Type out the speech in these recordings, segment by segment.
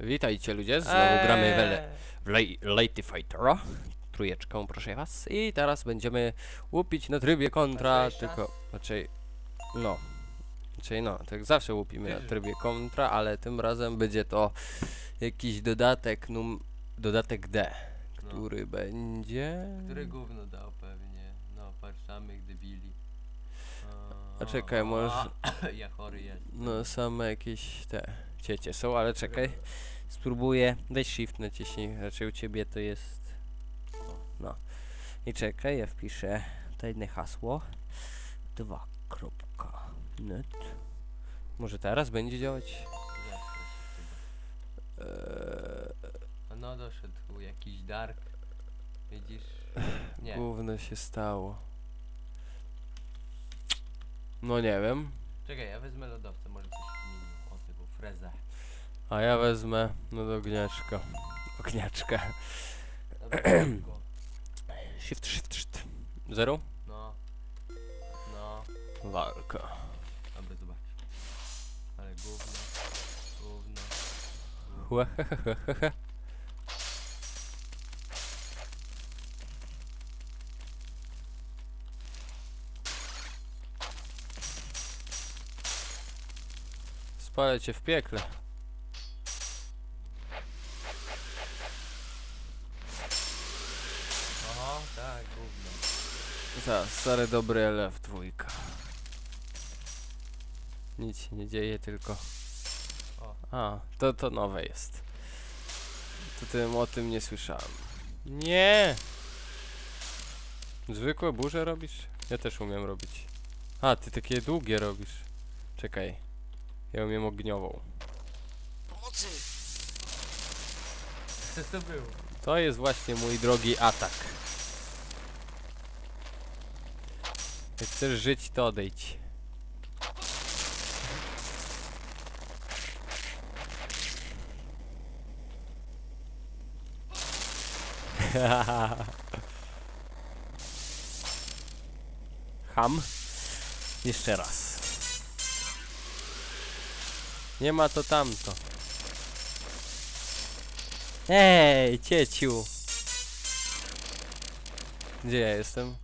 Witajcie ludzie, znowu Eee. gramy w Le- w Le- Lady Fightera. Trójeczką, proszę was. I teraz będziemy łupić na trybie kontra, tylko raczej no. Czyli no, tak zawsze łupimy na trybie kontra, ale tym razem będzie to jakiś dodatek num dodatek D, No. który będzie Który gówno dał pewnie. No, patrz samych debili. A czekaj, może- Ja chory jestem. no same jakieś te ciecie są, ale czekaj. Spróbuję. Daj shift naciśnij. Raczej u ciebie to jest. No. I czekaj, ja wpiszę tajne hasło. Dwa kropka net. Może teraz będzie działać? Eee, No, doszedł jakiś dark. Widzisz? Nie. gówno się stało. No nie wiem. Czekaj, ja wezmę lodowca, może coś freza. A ja wezmę no do ogniaczka. Ogniaczka. Shift, shift, shift. Zero? No. No. Walka. Dobra, zobacz. Ale gówno. Gówno. Łehehehehe. Spalę cię w piekle. Oho, tak, gówno. Za stary dobry LF dwójka. Nic się nie dzieje, tylko... O. A, to, to nowe jest. To tym, o tym nie słyszałem. Nie! Zwykłe burze robisz? Ja też umiem robić. A, ty takie długie robisz. Czekaj. Ja umiem ogniową. Pomocy! Co to było? To jest właśnie mój drogi atak. Jak chcesz żyć, to odejdź. Ham. Jeszcze raz. Nie ma to tamto. Ej, cieciu. Gdzie ja jestem?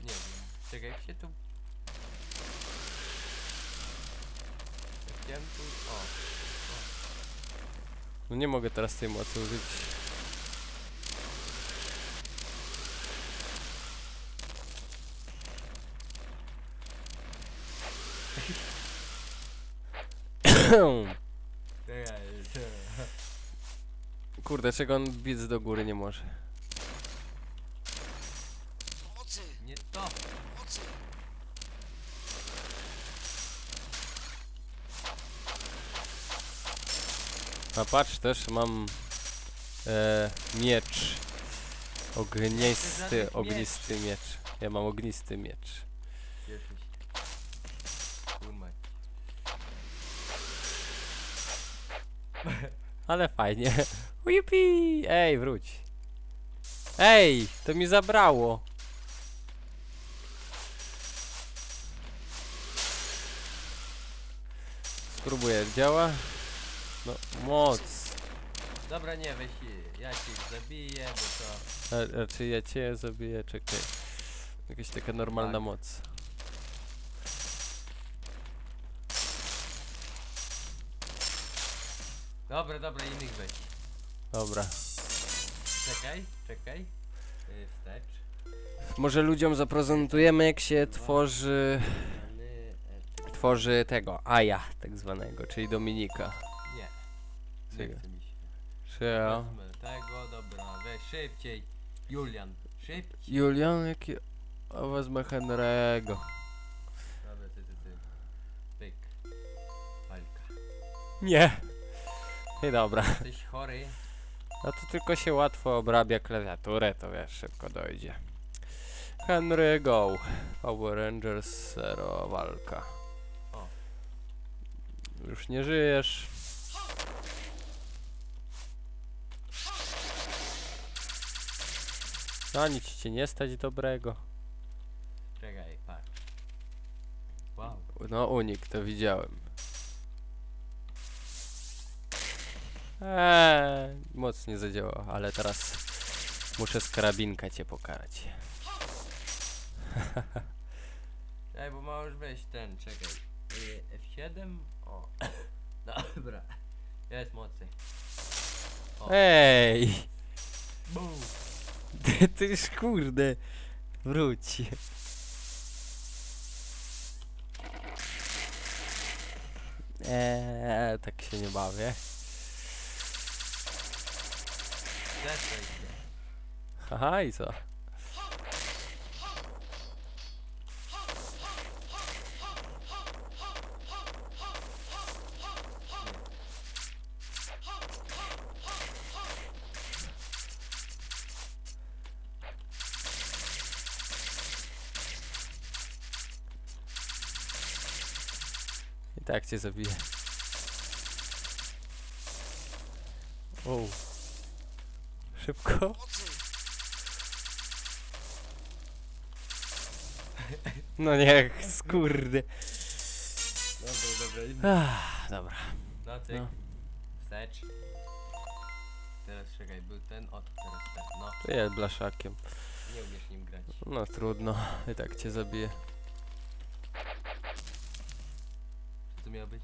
Nie wiem. Czekaj, jak się tu... Chciałem tu... O. No nie mogę teraz tej mocy użyć. Czekaj, Kurde, czego on biec do góry nie może? Pomocy! Nie to! Pomocy! A patrz też mam e, miecz. Ognisty, ognisty miecz. Ja mam ognisty miecz. Ale fajnie. Jupi! Ej, wróć. Ej, to mi zabrało. Spróbuję, działa? No, moc. Dobra, nie, weź. Ja cię zabiję, bo to... A, czy ja cię zabiję? Czekaj. Jakaś taka normalna Tak. moc. Dobra, dobra, innych weź. Dobra. Czekaj, czekaj. Yy, wstecz. Może ludziom zaprezentujemy jak się tworzy... Zmiany, e, Tworzy tego, Aja tak zwanego, czyli Dominika. Nie. Nie Czekaj. chce mi się. Wezmę tego, dobra, weź szybciej. Julian, szybciej. Julian, jaki... A wezmę Henry'ego. Dobra, ty, ty, ty. Pyk. Walka. Nie. I dobra. Jesteś chory? No to tylko się łatwo obrabia klawiaturę, to wiesz, szybko dojdzie. Henry Go. Power Rangers Zero walka. O. Już nie żyjesz. No nic cię nie stać dobrego. Czekaj, patrz. Wow. No unik, to widziałem. Eee, mocnie zadziałał, ale teraz muszę z karabinka cię pokarać. Ej, bo możesz wejść ten, czekaj. Y, F7? O. Dobra. Jest mocy. O. Ej! Bum. Ty, ty już kurde. Wróć. Eee, tak się nie bawię. Zeszłeś się. Haha, i co? Tak cię zabiję. O. Szybko. No nie, skurde. Dobra, dobra. idę. Ah, dobra. No cyk. No. Wstecz. Teraz czekaj, był ten, o teraz ten, no. To jest blaszakiem. Nie umiesz nim grać. No trudno, i tak cię zabiję. Co to miało być?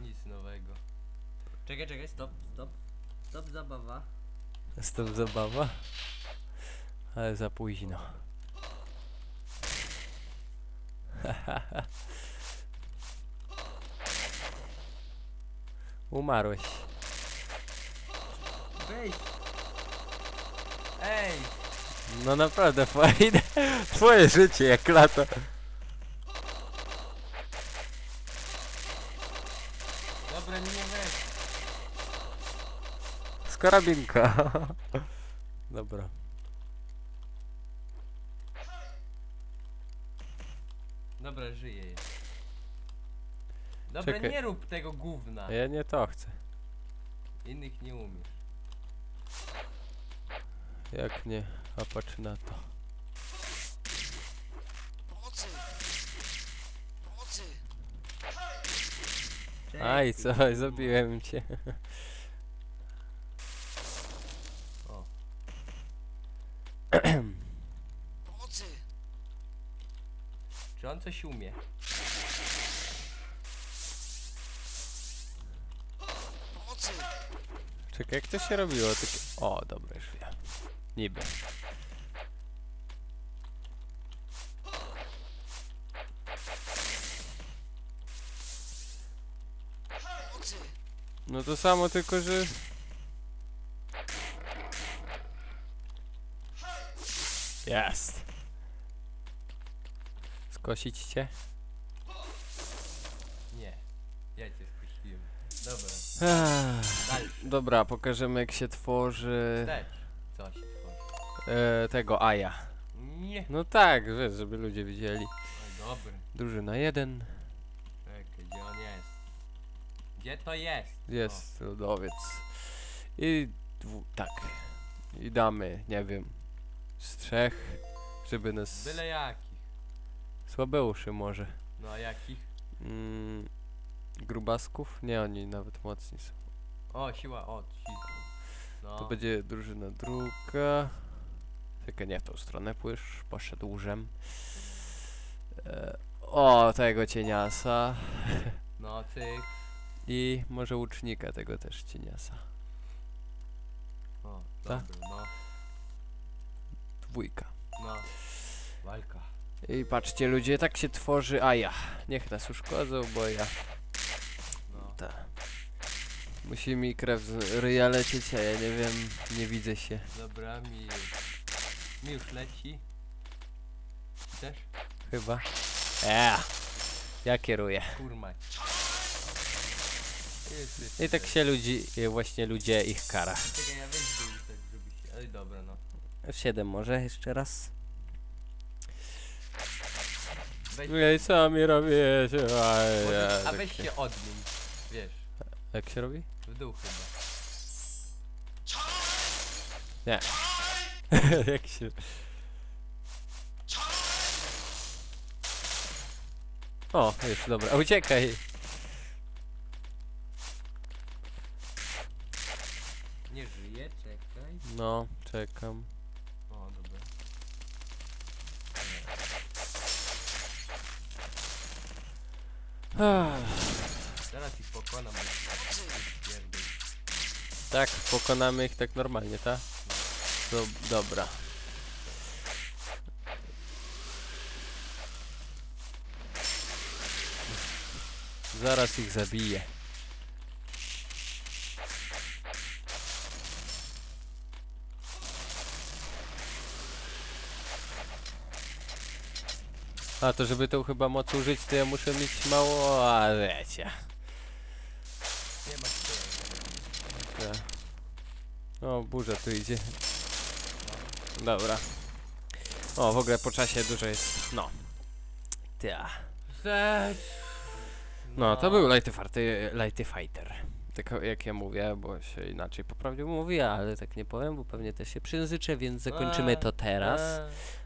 Nic nowego. Czekaj, czekaj, stop, stop. Stop zabawa. Jestem zabawa. Ale za późno. Umarłeś. Wejdź! Ej! No naprawdę fajne. Twoje życie jak lata. Dobra, nie weź. Z karabinka. Dobra. Dobra, żyje jest. Dobra, Czekaj. nie rób tego gówna. Ja nie to chcę. Innych nie umiesz. Jak nie, a patrz na to. Pomocy! Pomocy! Aj, co, zabiłem cię. O, Pomocy! Czy on coś umie? Pomocy! Czekaj, jak to się robiło? O, dobra, już wiem. Niby. No to samo, tylko że... Jest. Skosić cię? Nie. Ja cię skusiłem. Dobra, Ech, dalej. Dobra, pokażemy jak się tworzy Wstecz. Co się tworzy? e, tego Aja. Nie. No tak, wiesz, żeby ludzie widzieli. Oj, dobra. Drużyna jeden. Czekaj, gdzie on jest? Gdzie to jest? Jest lodowiec. I dwu, tak. I damy, nie wiem, z trzech, żeby O, nas... byle jakich. Słabe uszy może. No a jakich? Mm, grubasków? Nie, oni nawet mocni są. O, siła, o, ci. No. To będzie drużyna druga. Tylko nie w tą stronę pójść, poszedł łżem. E, o, tego cieniasa. No, cyk. I może łucznika tego też cieniasa. O, Tak? dobra, no. Dwójka. No. Walka. I patrzcie ludzie, tak się tworzy Aja. Niech nas uszkodzą, bo ja... No. Ta. Musi mi krew z ryja lecieć, a ja nie wiem, nie widzę się. Dobra, mi... Mi już leci. Chcesz? Chyba. Eee, ja kieruję. Jest, I tak się ludzi, e, właśnie ludzie ich kara. Czekaj, ja weź tak żeby się... Ej, dobra, no. 7 może jeszcze raz. Weź, Ej, co mi robicie? Aj, może, ja, a weź takie- się odmień. Wiesz, Jak się robi? w dół chyba. Jak się... O, już, dobra, uciekaj. Nie żyje, czekaj. No, czekam. O, dobra. Zaraz ich pokonam, tak, pokonamy ich tak normalnie, tak? Do, dobra. Zaraz ich zabiję. A to żeby tą chyba moc użyć, to ja muszę mieć mało, a wiecie. Nie ma się. O, burza tu idzie. Dobra. O, w ogóle po czasie dużo jest. No. Ja. Zet. No, to był lighty Fighter. Tak jak ja mówię, bo się inaczej poprawnie mówi, ale tak nie powiem, bo pewnie też się przyjęzyczę, więc zakończymy to teraz.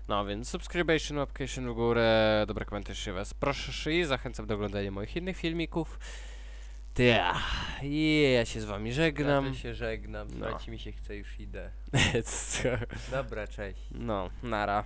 No więc subscription, łapcation w górę, dobre komentarze was proszę i zachęcam do oglądania moich innych filmików. Ja. I ja się z wami Ja żegnam. też się żegnam, No. mi się chce, już idę. Co? Dobra, cześć. No, nara.